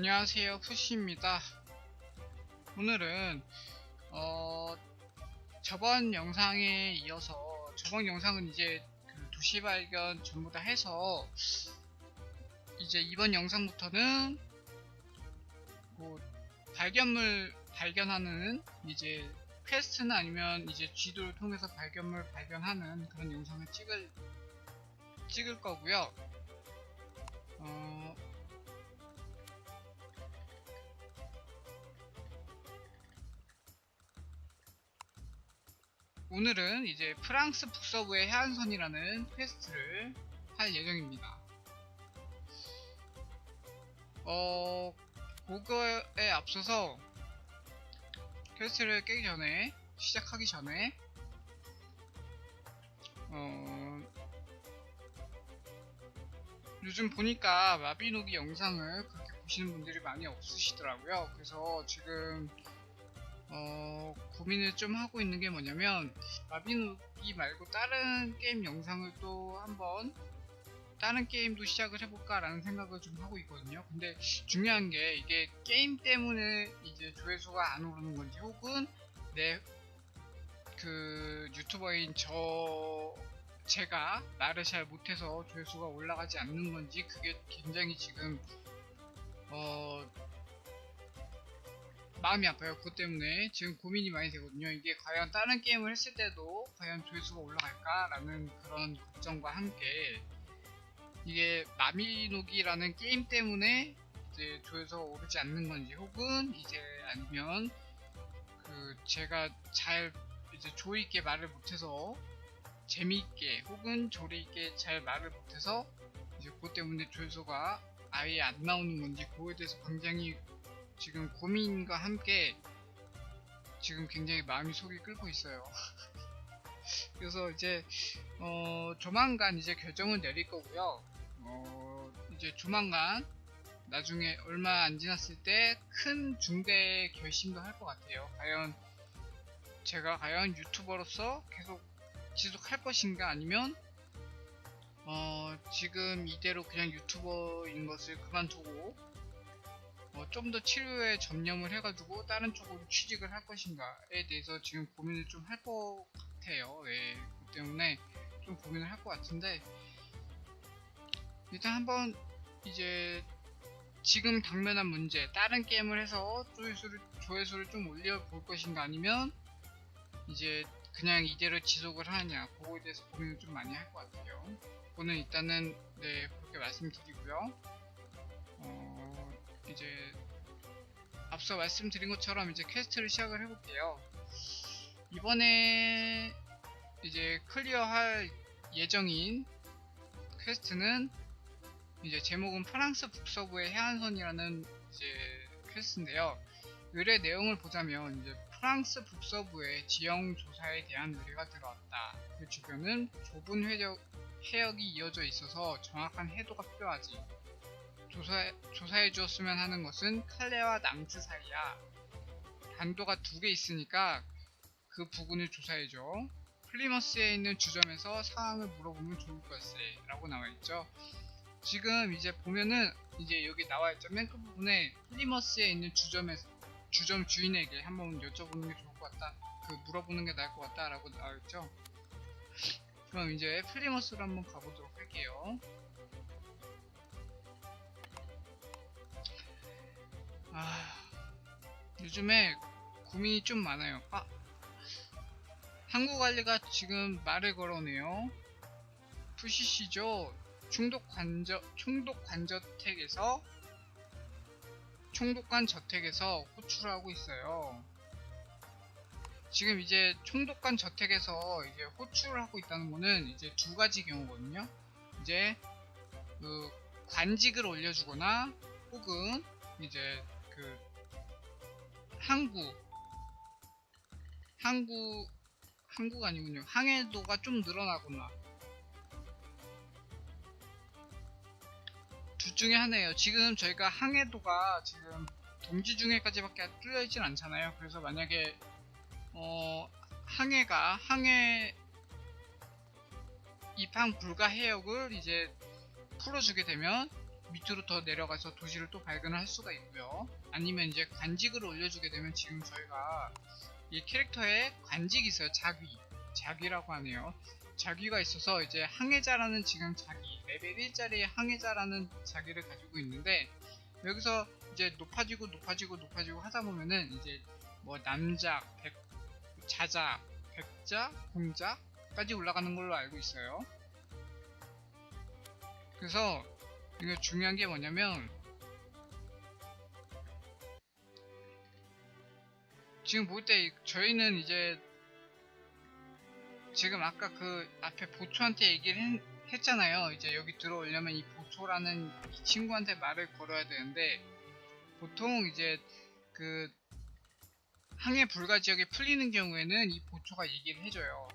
안녕하세요 푸시입니다 오늘은 어 저번 영상에 이어서 저번 영상은 이제 그 도시 발견 전부 다 해서 이제 이번 영상부터는 뭐 발견물 발견하는 이제 퀘스트나 아니면 이제 지도를 통해서 발견물 발견하는 그런 영상을 찍을 찍을 거고요. 어, 오늘은 이제 프랑스 북서부의 해안선이라는 퀘스트를 할 예정입니다. 어, 그거에 앞서서 퀘스트를 깨기 전에, 시작하기 전에, 어, 요즘 보니까 마비노기 영상을 그렇게 보시는 분들이 많이 없으시더라고요. 그래서 지금 어, 고민을 좀 하고 있는 게 뭐냐면 마비노기 말고 다른 게임 영상을 또 한번 다른 게임도 시작을 해볼까라는 생각을 좀 하고 있거든요. 근데 중요한 게 이게 게임 때문에 이제 조회수가 안 오르는 건지 혹은 내 그 유튜버인 저 제가 말을 잘 못해서 조회수가 올라가지 않는 건지 그게 굉장히 지금 어 마음이 아파요. 그것 때문에 지금 고민이 많이 되거든요. 이게 과연 다른 게임을 했을 때도 과연 조회수가 올라갈까 라는 그런 걱정과 함께 이게 마미노기라는 게임 때문에 이제 조회수가 오르지 않는 건지 혹은 이제 아니면 그 제가 잘 이제 조리 있게 말을 못해서 재미있게 혹은 조리 있게 잘 말을 못해서 이제 그것 때문에 조회수가 아예 안 나오는 건지 그거에 대해서 굉장히 지금 고민과 함께 지금 굉장히 마음이 속이 끓고 있어요. 그래서 이제 어 조만간 이제 결정을 내릴 거고요. 어 이제 조만간 나중에 얼마 안 지났을 때 큰 중대 결심도 할 것 같아요. 과연 제가 과연 유튜버로서 계속 지속할 것인가 아니면 어 지금 이대로 그냥 유튜버인 것을 그만두고 어, 좀 더 치료에 전념을 해가지고 다른 쪽으로 취직을 할 것인가에 대해서 지금 고민을 좀 할 것 같아요. 예, 그 때문에 좀 고민을 할 것 같은데 일단 한번 이제 지금 당면한 문제 다른 게임을 해서 조회수를 조회수를 좀 올려볼 것인가 아니면 이제 그냥 이대로 지속을 하느냐 그거에 대해서 고민을 좀 많이 할 것 같아요. 그거는 일단은 네 그렇게 말씀드리고요. 어, 이제 앞서 말씀드린 것처럼 이제 퀘스트를 시작을 해볼게요. 이번에 이제 클리어할 예정인 퀘스트는 이제 제목은 프랑스 북서부의 해안선이라는 이제 퀘스트인데요. 의뢰 내용을 보자면 이제 프랑스 북서부의 지형 조사에 대한 의뢰가 들어왔다. 그 주변은 좁은 회적, 해역이 이어져 있어서 정확한 해도가 필요하지. 조사, 조사해 주었으면 하는 것은 칼레와 낭츠 사이야. 단도가 두 개 있으니까 그 부근을 조사해 줘. 플리머스에 있는 주점에서 상황을 물어보면 좋을 걸세. 라고 나와있죠. 지금 이제 보면은 이제 여기 나와있죠. 맨 끝 부분에 플리머스에 있는 주점에서 주점 주인에게 한번 여쭤보는 게 좋을 것 같다. 그 물어보는 게 나을 것 같다. 라고 나와있죠. 그럼 이제 플리머스로 한번 가보도록 할게요. 아, 요즘에 고민이 좀 많아요. 아, 한국알리가 지금 말을 걸어내요. 푸시시죠. 충독 관저, 총독 관저택에서 총독관 저택에서 호출을 하고 있어요. 지금 이제 총독관 저택에서 이제 호출을 하고 있다는 거는 이제 두 가지 경우거든요. 이제 그 관직을 올려주거나 혹은 이제 그 항구 항구 항구가 아니군요. 항해도가 좀 늘어나거나 둘 중에 하나예요. 지금 저희가 항해도가 지금 동지 중에까지밖에 뚫려 있진 않잖아요. 그래서 만약에 어 항해가 항해 입항 불가 해역을 이제 풀어주게 되면 밑으로 더 내려가서 도시를 또 발견을 할 수가 있고요. 아니면 이제 관직을 올려주게 되면 지금 저희가 이 캐릭터에 관직이 있어요. 자귀. 자귀라고 하네요. 자귀가 있어서 이제 항해자라는 지금 자귀, 레벨 1짜리 항해자라는 자귀를 가지고 있는데 여기서 이제 높아지고 높아지고 높아지고 하다 보면은 이제 뭐 남작, 백, 자작, 백작, 공작까지 올라가는 걸로 알고 있어요. 그래서 이게 중요한 게 뭐냐면 지금 볼 때 저희는 이제 지금 아까 그 앞에 보초한테 얘기를 했, 했잖아요. 이제 여기 들어오려면 이 보초라는 이 친구한테 말을 걸어야 되는데 보통 이제 그 항해 불가 지역에 풀리는 경우에는 이 보초가 얘기를 해줘요.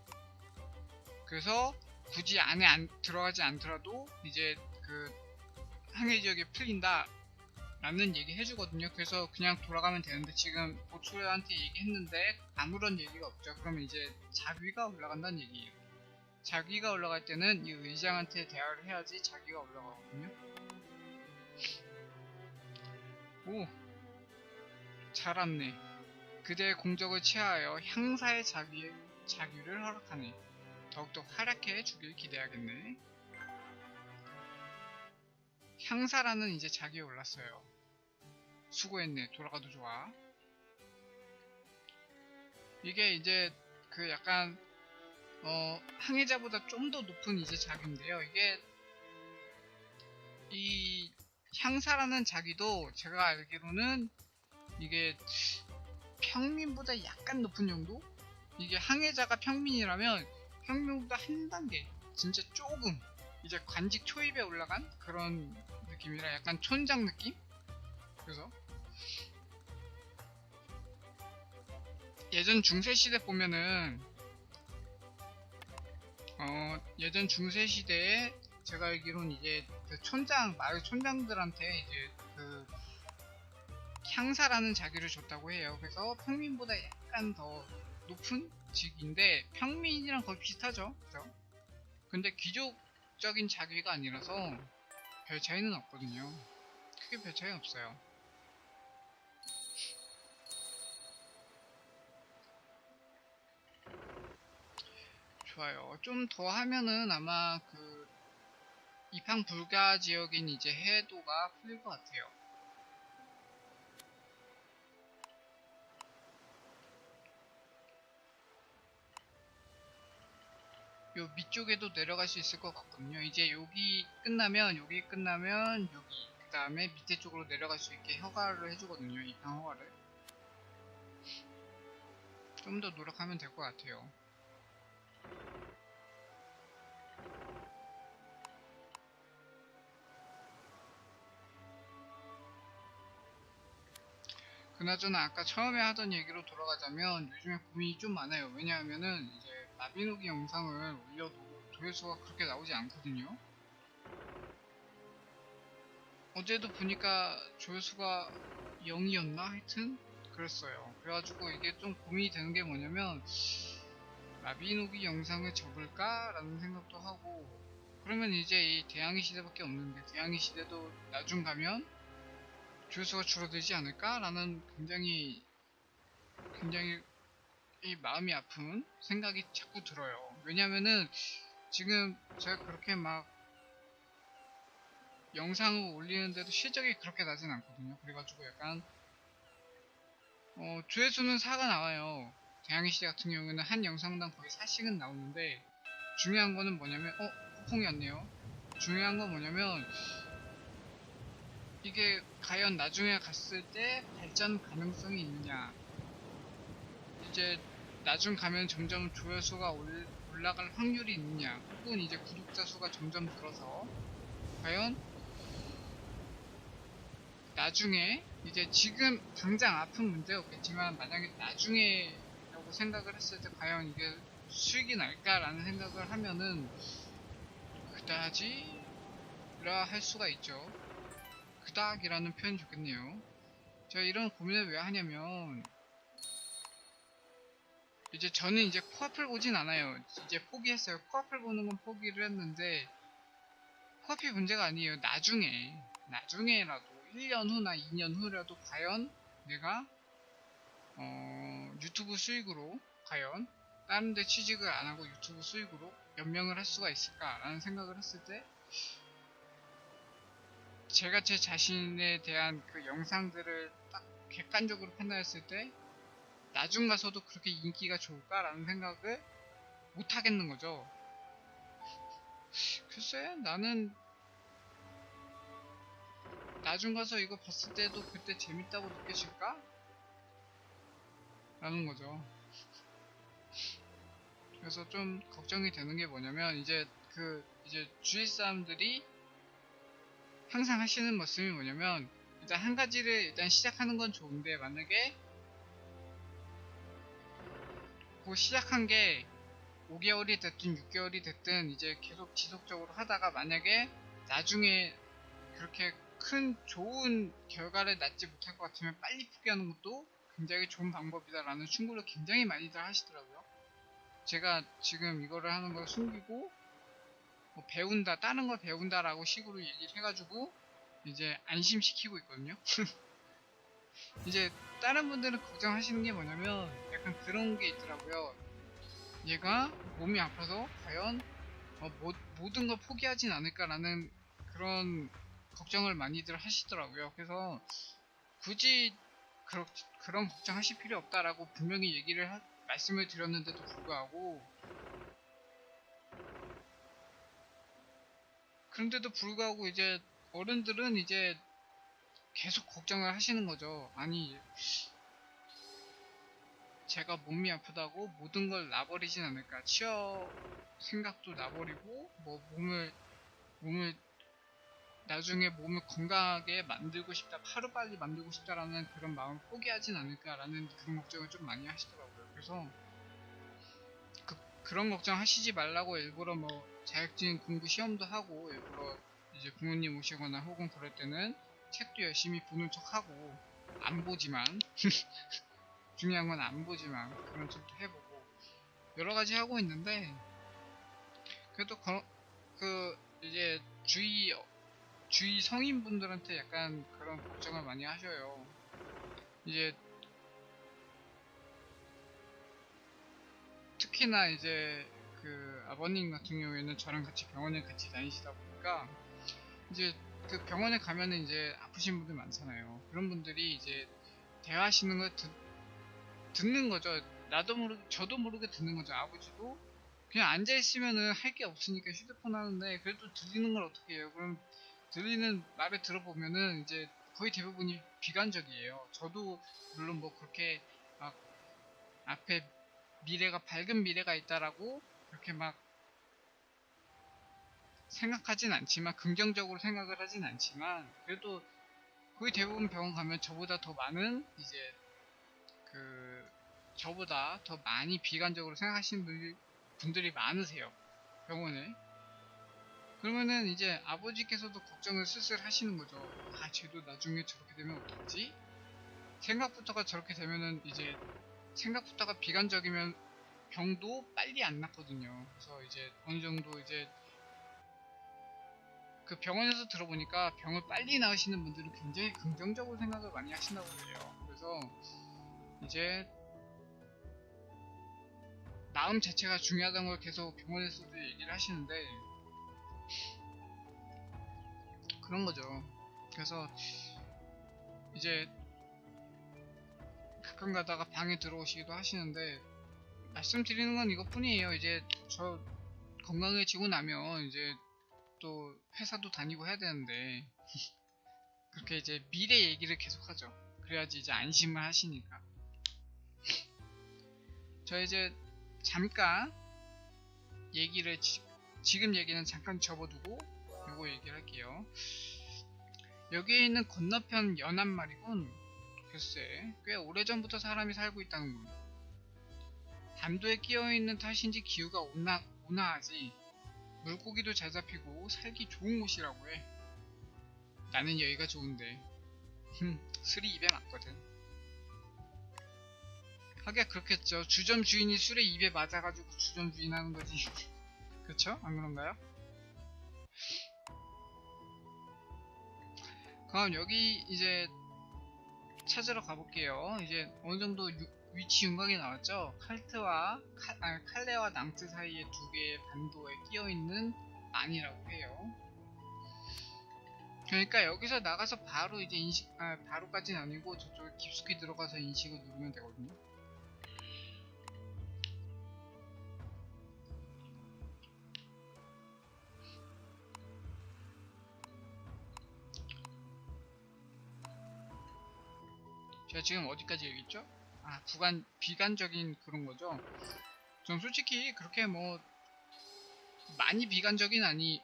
그래서 굳이 안에 안 들어가지 않더라도 이제 그 항해 지역에 풀린다 라는 얘기 해주거든요. 그래서 그냥 돌아가면 되는데 지금 보초한테 얘기했는데 아무런 얘기가 없죠. 그러면 이제 자귀가 올라간다는 얘기예요. 자귀가 올라갈 때는 이 의장한테 대화를 해야지 자기가 올라가거든요. 오, 잘 왔네. 그대의 공적을 취하여 향사의 자귀, 자귀를 허락하네. 더욱더 활약해 주길 기대하겠네. 향사라는 이제 자기에 올랐어요. 수고했네. 돌아가도 좋아. 이게 이제 그 약간 어 항해자보다 좀 더 높은 이제 자기인데요. 이게 이 향사라는 자기도 제가 알기로는 이게 평민보다 약간 높은 정도? 이게 항해자가 평민이라면 평민보다 한 단계 진짜 조금 이제 관직 초입에 올라간 그런 느낌이라 약간 촌장 느낌? 그래서 예전 중세시대 보면은 어 예전 중세시대에 제가 알기로는 이제 그 촌장 마을 촌장들한테 이제 그 향사라는 자기를 줬다고 해요. 그래서 평민보다 약간 더 높은 직인데 평민이랑 거의 비슷하죠. 그죠? 근데 귀족적인 자기가 아니라서 별 차이는 없거든요. 크게 별 차이 없어요. 좋아요. 좀 더 하면은 아마 그 입항 불가 지역인 이제 해도가 풀릴 것 같아요. 요 밑쪽에도 내려갈 수 있을 것 같거든요. 이제 여기 끝나면 여기 끝나면 여기 그 다음에 밑에 쪽으로 내려갈 수 있게 허가를 해주거든요. 입항 허가를. 좀 더 노력하면 될 것 같아요. 그나저나 아까 처음에 하던 얘기로 돌아가자면 요즘에 고민이 좀 많아요. 왜냐하면은 이제 나비노기 영상을 올려도 조회수가 그렇게 나오지 않거든요. 어제도 보니까 조회수가 0이었나? 하여튼 그랬어요. 그래가지고 이게 좀 고민이 되는 게 뭐냐면 나비노기 영상을 접을까? 라는 생각도 하고 그러면 이제 이 대항해 시대밖에 없는데 대항해 시대도 나중 가면 조회수가 줄어들지 않을까? 라는 굉장히 굉장히 이 마음이 아픈 생각이 자꾸 들어요. 왜냐면은 지금 제가 그렇게 막 영상을 올리는데도 실적이 그렇게 나진 않거든요. 그래가지고 약간 어, 조회수는 4가 나와요. 대항해 시대 같은 경우에는 한 영상당 거의 4씩은 나오는데 중요한 거는 뭐냐면 어? 후풍이 왔네요. 중요한 건 뭐냐면 이게 과연 나중에 갔을 때 발전 가능성이 있느냐 이제 나중 가면 점점 조회수가 올, 올라갈 확률이 있느냐 혹은 이제 구독자 수가 점점 늘어서 과연 나중에 이제 지금 당장 아픈 문제 없겠지만 만약에 나중에 라고 생각을 했을 때 과연 이게 수익이 날까라는 생각을 하면은 그다지 라 할 수가 있죠 그닥이라는 표현이 좋겠네요. 제가 이런 고민을 왜 하냐면 이제 저는 이제 코앞을 보진 않아요. 이제 포기했어요. 코앞을 보는 건 포기를 했는데 코앞이 문제가 아니에요. 나중에 나중에라도 1년 후나 2년 후라도 과연 내가 어, 유튜브 수익으로 과연 다른 데 취직을 안 하고 유튜브 수익으로 연명을 할 수가 있을까라는 생각을 했을 때 제가 제 자신에 대한 그 영상들을 딱 객관적으로 판단했을 때 나중 가서도 그렇게 인기가 좋을까라는 생각을 못 하겠는 거죠. 글쎄, 나는 나중 가서 이거 봤을 때도 그때 재밌다고 느껴질까? 라는 거죠. 그래서 좀 걱정이 되는 게 뭐냐면 이제 그 이제 주위 사람들이 항상 하시는 말씀이 뭐냐면 일단 한 가지를 일단 시작하는 건 좋은데 만약에 그 시작한 게 5개월이 됐든 6개월이 됐든 이제 계속 지속적으로 하다가 만약에 나중에 그렇게 큰 좋은 결과를 낳지 못할 것 같으면 빨리 포기하는 것도 굉장히 좋은 방법이다라는 충고를 굉장히 많이들 하시더라고요. 제가 지금 이거를 하는 걸 숨기고 뭐 배운다, 다른 걸 배운다라고 식으로 얘기를 해가지고 이제 안심시키고 있거든요. 이제 다른 분들은 걱정하시는 게 뭐냐면 약간 그런 게 있더라고요. 얘가 몸이 아파서 과연 어, 모, 모든 걸 포기하진 않을까라는 그런 걱정을 많이들 하시더라고요. 그래서 굳이 그러, 그런 걱정하실 필요 없다라고 분명히 얘기를 하, 말씀을 드렸는데도 불구하고 그런데도 불구하고 이제 어른들은 이제 계속 걱정을 하시는 거죠. 아니 제가 몸이 아프다고 모든 걸 놔버리진 않을까. 취업 생각도 놔버리고 뭐 몸을 몸을 나중에 몸을 건강하게 만들고 싶다, 하루빨리 만들고 싶다라는 그런 마음을 포기하진 않을까라는 그런 걱정을 좀 많이 하시더라고요. 그래서 그, 그런 걱정 하시지 말라고 일부러 뭐 자격증 공부 시험도 하고 일부러 이제 부모님 오시거나 혹은 그럴 때는 책도 열심히 보는 척하고 안 보지만 중요한 건 안 보지만 그런 척도 해보고 여러 가지 하고 있는데 그래도 거, 그 이제 주위 주위 성인분들한테 약간 그런 걱정을 많이 하셔요. 이제 특히나 이제 그 아버님 같은 경우에는 저랑 같이 병원에 같이 다니시다 보니까 이제 그 병원에 가면은 이제 아프신 분들 많잖아요. 그런 분들이 이제 대화하시는 걸 듣, 듣는 거죠. 나도 모르게 저도 모르게 듣는 거죠. 아버지도 그냥 앉아 있으면은 할 게 없으니까 휴대폰 하는데 그래도 들리는 걸 어떻게 해요? 그럼 들리는 말을 들어보면은 이제 거의 대부분이 비관적이에요. 저도 물론 뭐 그렇게 막 앞에 미래가 밝은 미래가 있다라고 그렇게 막 생각하진 않지만 긍정적으로 생각을 하진 않지만 그래도 거의 대부분 병원 가면 저보다 더 많은 이제 그 저보다 더 많이 비관적으로 생각하시는 분들이, 많으세요 병원에. 그러면은 이제 아버지께서도 걱정을 슬슬 하시는 거죠. 아 쟤도 나중에 저렇게 되면 어떡하지? 생각부터가 저렇게 되면은 이제 생각부터가 비관적이면 병도 빨리 안 낫거든요. 그래서 이제 어느 정도 이제 그 병원에서 들어보니까 병을 빨리 나으시는 분들은 굉장히 긍정적으로 생각을 많이 하신다고 해요. 그래서 이제 마음 자체가 중요하다는 걸 계속 병원에서도 얘기를 하시는데 그런 거죠. 그래서 이제 가끔 가다가 방에 들어오시기도 하시는데 말씀드리는 건 이것뿐이에요. 이제 저 건강해지고 나면 이제 또 회사도 다니고 해야 되는데 그렇게 이제 미래 얘기를 계속 하죠. 그래야지 이제 안심을 하시니까. 저 이제 잠깐 얘기를 지, 지금 얘기는 잠깐 접어두고 요거 얘기를 할게요. 여기에 있는 건너편 연안 말이군. 글쎄, 꽤 오래전부터 사람이 살고 있다는군. 담도에 끼어있는 탓인지 기후가 온나, 온화하지. 물고기도 잘 잡히고 살기 좋은 곳이라고 해. 나는 여기가 좋은데. 흠, 술이 입에 맞거든. 하기야 그렇겠죠. 주점 주인이 술에 입에 맞아가지고 주점 주인 하는 거지. 그쵸? 안 그런가요? 그럼 여기 이제 찾으러 가볼게요. 이제 어느 정도 유- 위치 윤곽이 나왔죠? 칼트와 칼, 아니, 칼레와 낭트 사이에 두 개의 반도에 끼어 있는 만이라고 해요. 그러니까 여기서 나가서 바로 이제 인식, 아, 바로까지는 아니고 저쪽에 깊숙이 들어가서 인식을 누르면 되거든요. 제가 지금 어디까지 얘기했죠? 아, 부간, 비관적인 그런 거죠? 전 솔직히 그렇게 뭐, 많이 비관적인 아니,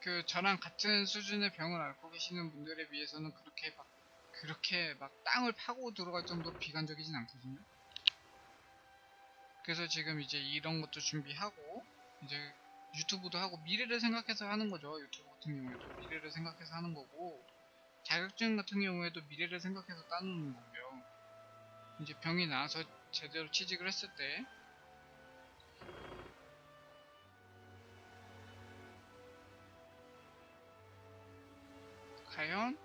그, 저랑 같은 수준의 병을 앓고 계시는 분들에 비해서는 그렇게 막, 그렇게 막 땅을 파고 들어갈 정도로 비관적이진 않거든요. 그래서 지금 이제 이런 것도 준비하고, 이제 유튜브도 하고, 미래를 생각해서 하는 거죠. 유튜브 같은 경우에도. 미래를 생각해서 하는 거고, 자격증 같은 경우에도 미래를 생각해서 따놓는 거고요. 이제 병이 나와서 제대로 취직을 했을 때. 과연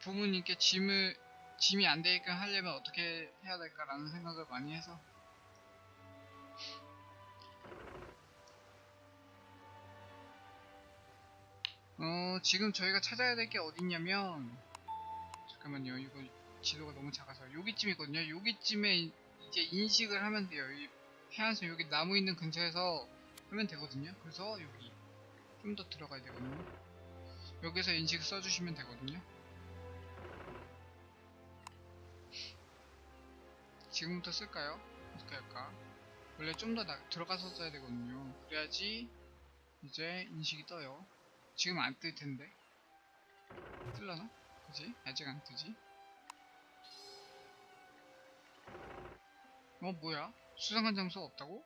부모님께 짐을 짐이 안 되게끔 하려면 어떻게 해야 될까라는 생각을 많이 해서. 어, 지금 저희가 찾아야 될 게 어딨냐면, 잠깐만요, 이거 지도가 너무 작아서, 여기쯤이거든요. 여기쯤에 이- 이제 인식을 하면 돼요. 이 해안선 여기 나무 있는 근처에서 하면 되거든요. 그래서 여기 좀 더 들어가야 되거든요. 여기서 인식 써주시면 되거든요. 지금부터 쓸까요? 어떻게 할까? 원래 좀 더 들어가서 써야 되거든요. 그래야지 이제 인식이 떠요. 지금 안 뜰 텐데. 뜰라나? 그지? 아직 안 뜨지? 어, 뭐야? 수상한 장소가 없다고?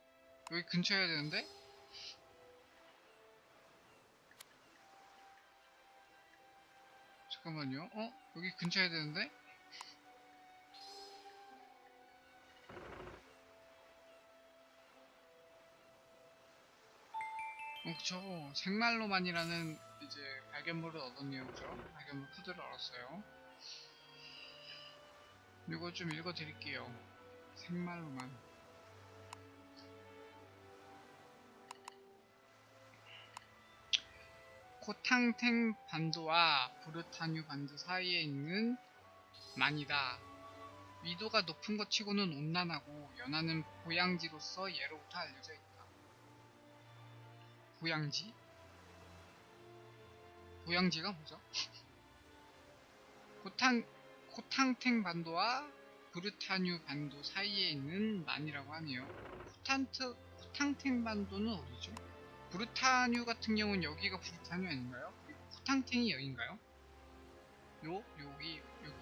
여기 근처에 해야 되는데? 잠깐만요. 어? 여기 근처에 해야 되는데? 어, 그쵸. 생말로만이라는 이제 발견물을 얻었네요. 그죠? 발견물 코드를 알았어요. 이거 좀 읽어 드릴게요. 생말로만. 코탕탱 반도와 브르타뉴 반도 사이에 있는 만이다. 위도가 높은 것 치고는 온난하고 연하는 보양지로서 예로부터 알려져 있다. 보양지? 보양지가 뭐죠? 코탕, 코탕탱 반도와 브르타뉴 반도 사이에 있는 만이라고 하네요. 코탄트, 코탕탱 반도는 어디죠? 브르타뉴 같은 경우는 여기가 브르타뉴 아닌가요? 그리고 코탕탱이 여긴가요? 요? 여기, 여기?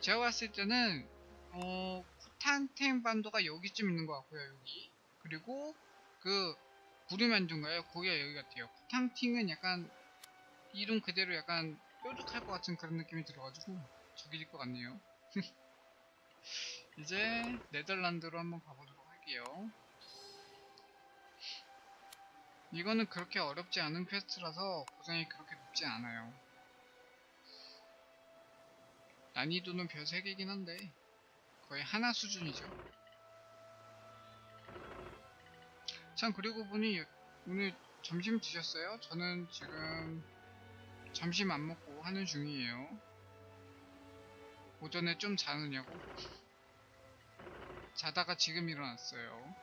제가 봤을 때는, 어, 코탄탱 반도가 여기쯤 있는 것 같고요, 여기. 그리고, 그, 부르만두인가요? 거기가 여기 같아요. 코탕팅은 약간, 이름 그대로 약간 뾰족할 것 같은 그런 느낌이 들어가지고, 저기일 것 같네요. 이제, 네덜란드로 한번 가보도록 할게요. 이거는 그렇게 어렵지 않은 퀘스트라서 고정이 그렇게 높지 않아요. 난이도는 별 3개긴 한데 거의 하나 수준이죠. 참 그리고 보니 오늘 점심 드셨어요? 저는 지금 점심 안 먹고 하는 중이에요. 오전에 좀 자느냐고? 자다가 지금 일어났어요.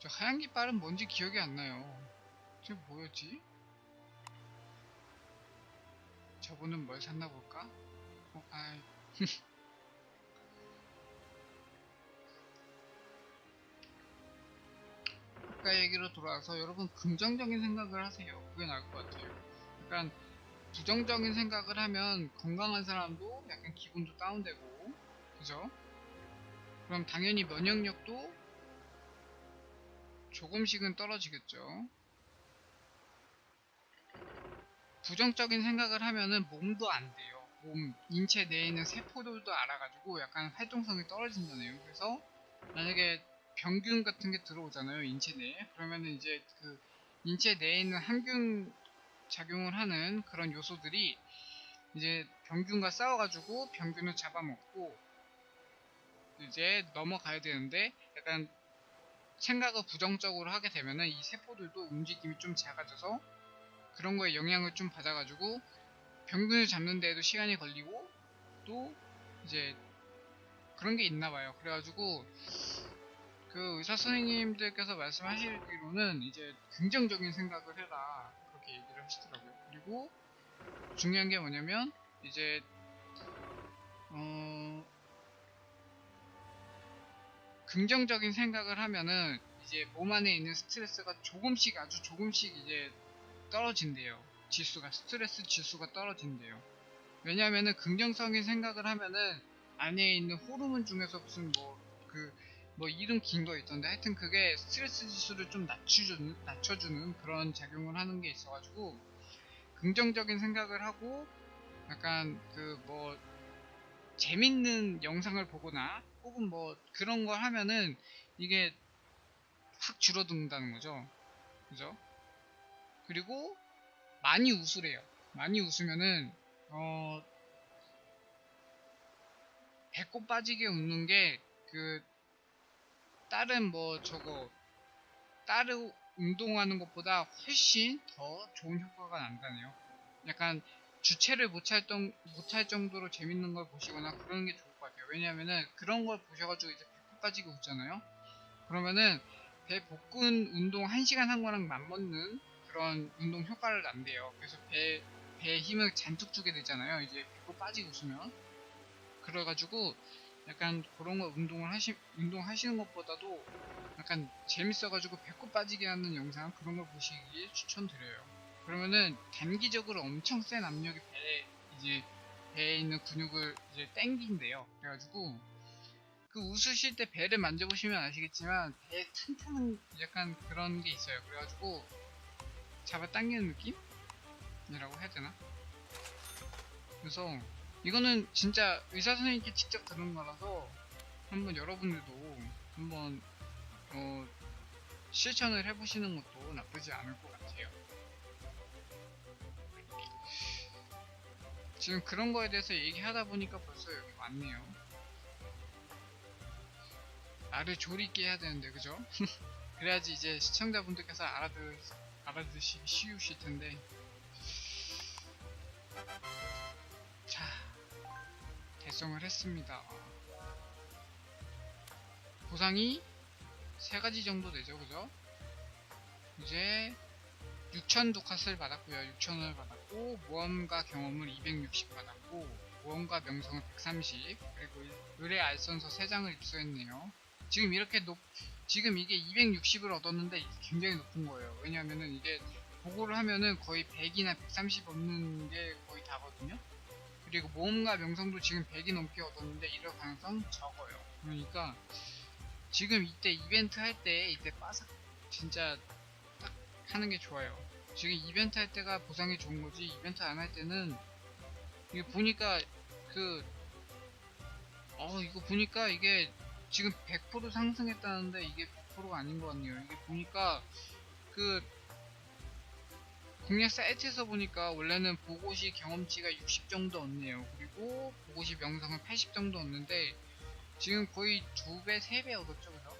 저 하얀 깃발은 뭔지 기억이 안 나요. 저 뭐였지? 저분은 뭘 샀나 볼까? 어, 아이. 아까 얘기로 돌아와서 여러분 긍정적인 생각을 하세요. 그게 나을 것 같아요. 약간 부정적인 생각을 하면 건강한 사람도 약간 기분도 다운되고, 그죠? 그럼 당연히 면역력도 조금씩은 떨어지겠죠. 부정적인 생각을 하면은 몸도 안 돼요. 몸, 인체 내에 있는 세포들도 알아가지고 약간 활동성이 떨어진다네요. 그래서 만약에 병균 같은 게 들어오잖아요. 인체 내에. 그러면은 이제 그 인체 내에 있는 항균 작용을 하는 그런 요소들이 이제 병균과 싸워가지고 병균을 잡아먹고 이제 넘어가야 되는데 약간 생각을 부정적으로 하게 되면은 이 세포들도 움직임이 좀 작아져서 그런 거에 영향을 좀 받아가지고 병균을 잡는 데에도 시간이 걸리고 또 이제 그런 게 있나 봐요. 그래가지고 그 의사 선생님들께서 말씀하시기로는 이제 긍정적인 생각을 해라 그렇게 얘기를 하시더라고요. 그리고 중요한 게 뭐냐면 이제 어 긍정적인 생각을 하면은 이제 몸 안에 있는 스트레스가 조금씩 아주 조금씩 이제 떨어진대요. 지수가 스트레스 지수가 떨어진대요. 왜냐하면은 긍정적인 생각을 하면은 안에 있는 호르몬 중에서 무슨 뭐 그뭐 이름 긴 거 있던데 하여튼 그게 스트레스 지수를 좀 낮춰주는 낮춰주는 그런 작용을 하는 게 있어가지고 긍정적인 생각을 하고 약간 그 뭐 재밌는 영상을 보거나 혹은 뭐 그런 걸 하면은 이게 확 줄어든다는 거죠. 그죠? 그리고 많이 웃으래요. 많이 웃으면은 어 배꼽 빠지게 웃는 게 그 다른 뭐 저거 다른 운동하는 것보다 훨씬 더 좋은 효과가 난다네요. 약간 주체를 못할 못할 정도로 재밌는 걸 보시거나 그런 게 좋을 것 같아요. 왜냐면은 그런 걸 보셔가지고 이제 배꼽 빠지게 웃잖아요. 그러면은 배 복근 운동 1시간 한 거랑 맞먹는 그런 운동 효과를 난대요. 그래서 배, 배에 힘을 잔뜩 주게 되잖아요. 이제 배꼽 빠지고 웃으면. 그래가지고 약간 그런 거 운동을 하시, 운동하시는 것보다도 약간 재밌어가지고 배꼽 빠지게 하는 영상 그런 걸 보시기 추천드려요. 그러면은 단기적으로 엄청 센 압력이 배에 이제 배에 있는 근육을 이제 땡긴대요. 그래가지고 그 웃으실 때 배를 만져보시면 아시겠지만 배에 튼튼한 약간 그런 게 있어요. 그래가지고 잡아당기는 느낌 이라고 해야 되나? 그래서 이거는 진짜 의사 선생님께 직접 들은 거라서 한번 여러분들도 한번 어, 실천을 해보시는 것도 나쁘지 않을 것 같아요. 지금 그런 거에 대해서 얘기하다 보니까 벌써 여기 왔네요. 나를 조리 있게 해야 되는데, 그죠? 그래야지 이제 시청자분들께서 알아들, 알아듣기 쉬우실 텐데. 자, 달성을 했습니다. 보상이 세 가지 정도 되죠, 그죠? 이제 6천 두카스를 받았고요. 6천원을 받았고 모험과 경험을 260 받았고 모험과 명성을 130 그리고 의뢰 알선서 3장을 입수했네요. 지금 이렇게 높 지금 이게 260을 얻었는데 굉장히 높은 거예요. 왜냐면은 이게 보고를 하면은 거의 100이나 130 얻는 게 거의 다거든요. 그리고 모험과 명성도 지금 100이 넘게 얻었는데 이럴 가능성 적어요. 그러니까 지금 이때 이벤트 할 때 이때 빠삭 진짜 딱 하는 게 좋아요. 지금 이벤트 할 때가 보상이 좋은 거지 이벤트 안 할 때는 이게 보니까 그 어 이거 보니까 이게 지금 100% 상승했다는데 이게 100%가 아닌 것 같네요. 이게 보니까 그 공략 사이트에서 보니까 원래는 보고시 경험치가 60 정도 얻네요. 그리고 보고시 명성은 80 정도 얻는데 지금 거의 2배, 3배 얻었죠, 그죠?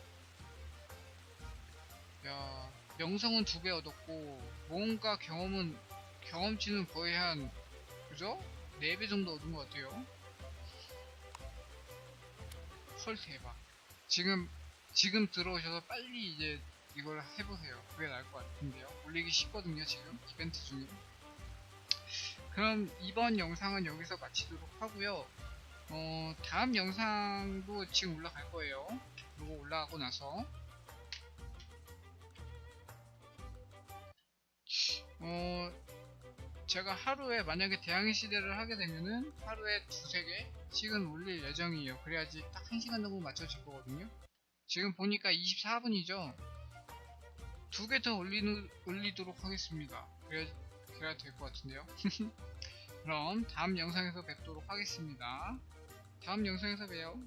야, 명성은 2배 얻었고, 모험과 경험은, 경험치는 거의 한, 그죠? 4배 정도 얻은 것 같아요. 헐, 대박. 지금, 지금 들어오셔서 빨리 이제 이걸 해보세요. 그게 나을 것 같은데요. 올리기 쉽거든요, 지금. 이벤트 중에. 그럼 이번 영상은 여기서 마치도록 하고요. 어, 다음 영상도 지금 올라갈 거예요. 이거 올라가고 나서. 어, 제가 하루에 만약에 대항해 시대를 하게 되면은 하루에 두세 개씩은 올릴 예정이에요. 그래야지 딱한 시간 정도 맞춰질 거거든요. 지금 보니까 24분이죠. 두 개 더 올리도록 하겠습니다. 그래야, 그래야 될 것 같은데요. 그럼 다음 영상에서 뵙도록 하겠습니다. 다음 영상에서 봬요.